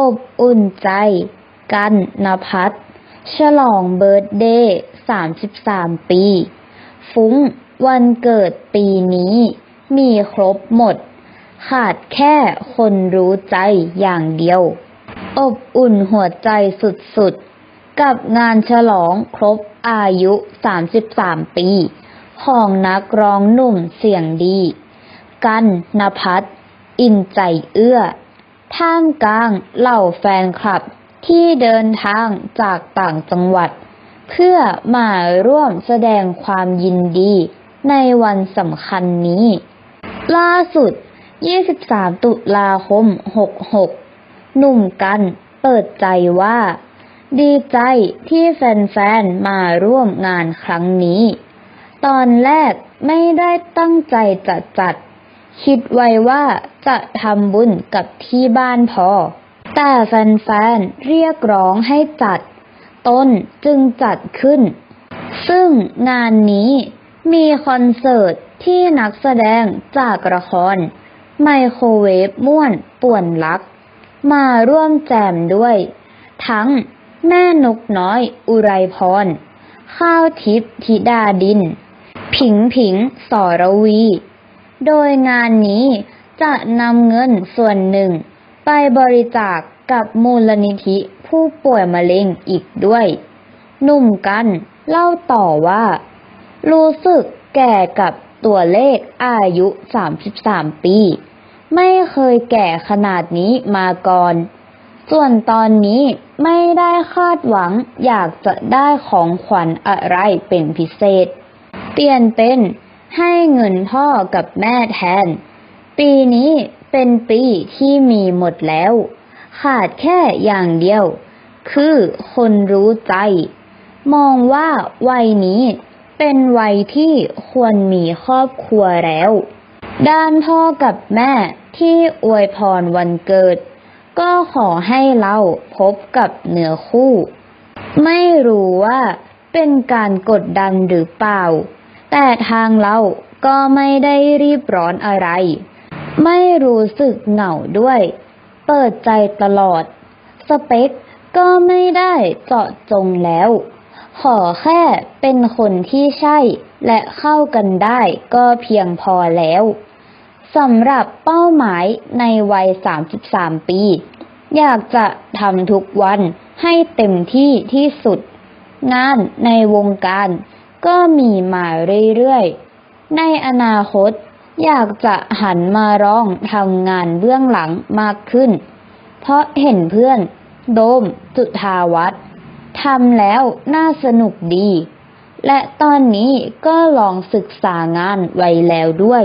อบอุ่นใจ กันนภัทรฉลองเบิร์ธเดย์33 ปี ฟุ้ง วันเกิดปีนี้ มีครบหมด ขาดแค่คนรู้ใจอย่างเดียว อบอุ่นหัวใจสุดๆ กับงานฉลองครบอายุ 33 ปี ของนักร้องหนุ่มเสียงดี กันนภัทรอินใจเอื้อ ท่ามกลางเหล่าแฟนคลับที่เดินทางจากต่างจังหวัด เพื่อมาร่วมแสดงความยินดีในวันสำคัญนี้ ล่าสุด 23 ตุลาคม 66 หนุ่มกันเปิดใจว่า ดีใจที่แฟนๆ มาร่วมงานครั้งนี้ ตอนแรกไม่ได้ตั้งใจจะจัด คิดไว้ว่าจะทำบุญกับที่บ้านพอ แต่แฟนๆเรียกร้องให้จัด ต้นจึงจัดขึ้น ซึ่งงานนี้มีคอนเสิร์ตที่นักแสดงจากละคร ไมโครเวฟม่วนป่วนรัก มาร่วมแจมด้วย ทั้งแม่นกน้อยอุไรพร ข้าวทิพย์ธิดาดิน ผิงผิงสรวี โดยงานนี้จะนำเงินส่วนหนึ่ง ไปบริจาคกับมูลนิธิผู้ป่วยมะเร็งอีกด้วย หนุ่มกันเล่าต่อว่า รู้สึกแก่กับตัวเลขอายุ 33 ปี ไม่เคยแก่ขนาดนี้มาก่อน ส่วนตอนนี้ไม่ได้คาดหวังอยากจะได้ของขวัญอะไรเป็นพิเศษเปลี่ยนเป็น ให้เงินพ่อกับแม่แทน ปีนี้เป็นปีที่มีหมดแล้ว ขาดแค่อย่างเดียว คือคนรู้ใจ มองว่าวัยนี้เป็นวัยที่ควรมีครอบครัวแล้ว ด้านพ่อกับแม่ที่อวยพรวันเกิด ก็ขอให้เราพบกับเนื้อคู่ ไม่รู้ว่าเป็นการกดดันหรือเปล่า แต่ทางเราก็ไม่ได้รีบร้อนอะไร ไม่รู้สึกเหงาด้วย เปิดใจตลอด สเปคก็ไม่ได้เจาะจงแล้ว ขอแค่เป็นคนที่ใช่ และเข้ากันได้ก็เพียงพอแล้วสำหรับเป้าหมายในวัย 33 ปี อยากจะทำทุกวันให้เต็มที่ที่สุด งานในวงการ ก็มีมาเรื่อยๆ ในอนาคตอยากจะหันมาร้องทำงานเบื้องหลังมากขึ้น เพราะเห็นเพื่อน โดม จุธาวัตรทำแล้วน่าสนุกดี และตอนนี้ก็ลองศึกษางานไว้แล้วด้วย